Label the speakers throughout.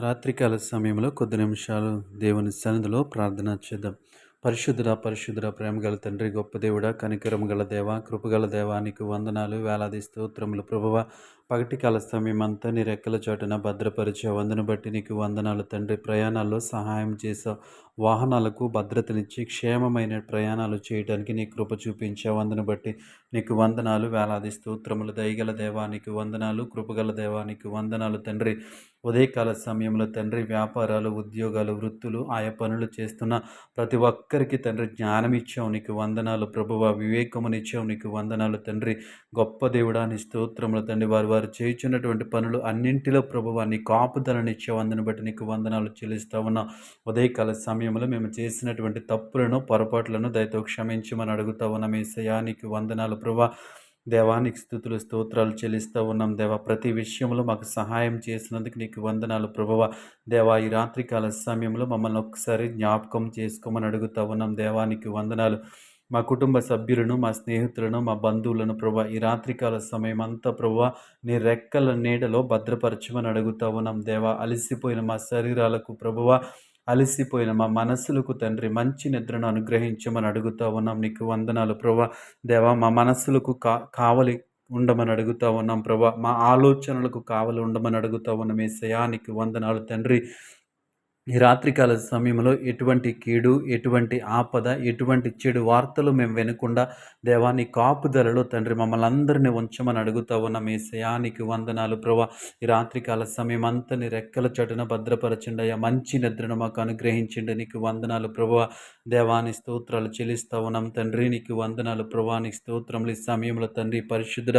Speaker 1: రాత్రికాల సమయంలో కొద్ది నిమిషాలు దేవుని సన్నిధిలో ప్రార్థన చేద్దాం. పరిశుద్ధుడ పరిశుద్ధుడ ప్రేమ గల తండ్రి గొప్ప దేవుడ కనికరం గల దేవ కృపగల దేవానికి వందనాలు వేలాది స్తోత్రములు ప్రభువ. పగటి కాల సమయం అంతా నీ రెక్కల చోటున భద్రపరిచే వందను బట్టి నీకు వందనాలు తండ్రి. ప్రయాణాల్లో సహాయం చేసావు వాహనాలకు భద్రతనిచ్చి క్షేమమైన ప్రయాణాలు చేయడానికి నీ కృప చూపించే వందను బట్టి నీకు వందనాలు వేలాది స్తోత్రములు. దయగల దేవానికి వందనాలు. కృపగల దేవానికి వందనాలు తండ్రి. ఉదయకాల సమయంలో తండ్రి వ్యాపారాలు ఉద్యోగాలు వృత్తులు ఆయా పనులు చేస్తున్న ప్రతి ఒక్కరికి తండ్రి జ్ఞానం ఇచ్చావు నీకు వందనాలు ప్రభువ వివేకమునిచ్చావు. నీకు వందనాలు తండ్రి. గొప్ప దేవుడా నీ స్తోత్రములు తండ్రి. వారు వారు చేయుచున్నటువంటి పనులు అన్నింటిలో ప్రభువ నీ కాపుదలను వందను బట్టి నీకు వందనాలు చెల్లిస్తా ఉన్నా. ఉదయకాల సమయం సమయంలో మేము చేసినటువంటి తప్పులను పొరపాట్లను దయతో క్షమించమని అడుగుతా ఉన్నాం. నీకు వందనాలు. ప్రభా దేవానికి స్థుతులు స్తోత్రాలు చెల్లిస్తూ ఉన్నాం. దేవా ప్రతి విషయంలో మాకు సహాయం చేసినందుకు నీకు వందనాలు. ప్రభువ దేవా ఈ రాత్రికాల సమయంలో మమ్మల్ని ఒకసారి జ్ఞాపకం చేసుకోమని అడుగుతా ఉన్నాం. దేవానికి వందనాలు. మా కుటుంబ సభ్యులను మా స్నేహితులను మా బంధువులను ప్రభా ఈ రాత్రికాల సమయం అంతా ప్రభా నీ రెక్కల నీడలో భద్రపరచమని అడుగుతా ఉన్నాం. దేవా అలసిపోయిన మా శరీరాలకు ప్రభువ అలసిపోయిన మా మనస్సులకు తండ్రి మంచి నిద్రను అనుగ్రహించమని అడుగుతా ఉన్నాం. నీకు వందనాలు ప్రభా. దేవా మా మనస్సులకు కా కావలి ఉండమని అడుగుతా ఉన్నాం ప్రభా. మా ఆలోచనలకు కావలి ఉండమని అడుగుతా ఉన్నాం. ఏ నీకు వందనాలు తండ్రి. ఈ రాత్రికాల సమయంలో ఎటువంటి కీడు ఎటువంటి ఆపద ఎటువంటి చెడు వార్తలు మేము వినకుండా దేవాన్ని కాపుదలలో తండ్రి మమ్మల్ని అందరినీ ఉంచమని అడుగుతా ఉన్న. మీ శయానికి వందనాలు ప్రభా. ఈ రాత్రికాల సమయం అంతని రెక్కల చటున భద్రపరచండి అయ్యా. మంచి నిద్రను మాకు అనుగ్రహించండి. నీకు వందనాలు ప్రభా. దేవాని స్తోత్రాలు చెల్లిస్తా ఉన్నాం. తండ్రి నీకు వందనాలు ప్రభానికి స్తోత్రములు ఈ సమయంలో తండ్రి పరిశుద్ధుడ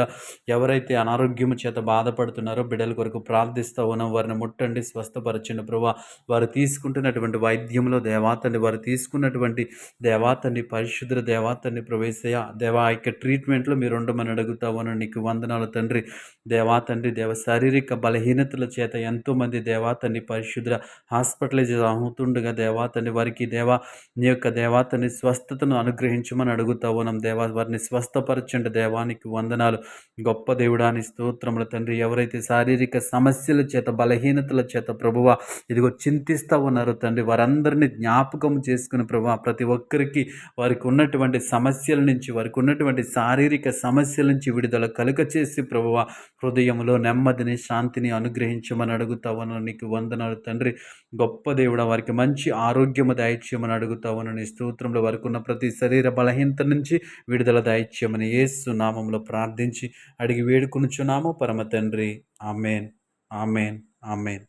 Speaker 1: ఎవరైతే అనారోగ్యము చేత బాధపడుతున్నారో బిడ్డల కొరకు ప్రార్థిస్తా ఉన్నాం. వారిని ముట్టండి స్వస్థపరచండి ప్రభా. వారి తీసుకుంటున్నటువంటి వైద్యంలో దేవాతని వారు తీసుకున్నటువంటి దేవాతని పరిశుద్ధ దేవాతని ప్రవేశయ దేవా యొక్క ట్రీట్మెంట్లో మీరు ఉండమని అడుగుతావను నీకు వందనాలు తండ్రి. దేవాతండ్రి దేవ శారీరక బలహీనతల చేత ఎంతోమంది దేవాతని పరిశుద్ధ హాస్పిటలైజ్ అవుతుండగా దేవాతని వారికి దేవా నీ యొక్క దేవాతని స్వస్థతను అనుగ్రహించమని అడుగుతావునం దేవా వారిని స్వస్థపరచండి. దేవానికి వందనాలు. గొప్ప దేవుడాని స్తోత్రముల తండ్రి. ఎవరైతే శారీరక సమస్యల చేత బలహీనతల చేత ప్రభువ ఇదిగో చింతిస్తూ చేస్తూ ఉన్నారు తండ్రి. వారందరినీ జ్ఞాపకం చేసుకుని ప్రభా ప్రతి ఒక్కరికి వారికి ఉన్నటువంటి సమస్యల నుంచి వారికి ఉన్నటువంటి శారీరక సమస్యల నుంచి విడుదల కలుగ చేసి ప్రభువ హృదయంలో నెమ్మదిని శాంతిని అనుగ్రహించమని అడుగుతావను నీకు వందనాలు తండ్రి. గొప్ప దేవుడ వారికి మంచి ఆరోగ్యము దాయిత్యమని అడుగుతావను నీ స్తోత్రంలో వారికి ఉన్న ప్రతి శరీర బలహీనత నుంచి విడుదల దాయిత్యమని ఏసు నామంలో ప్రార్థించి అడిగి వేడుకొనుచున్నాము. పరమ తండ్రి. ఆమెన్. ఆమెన్. ఆమెన్.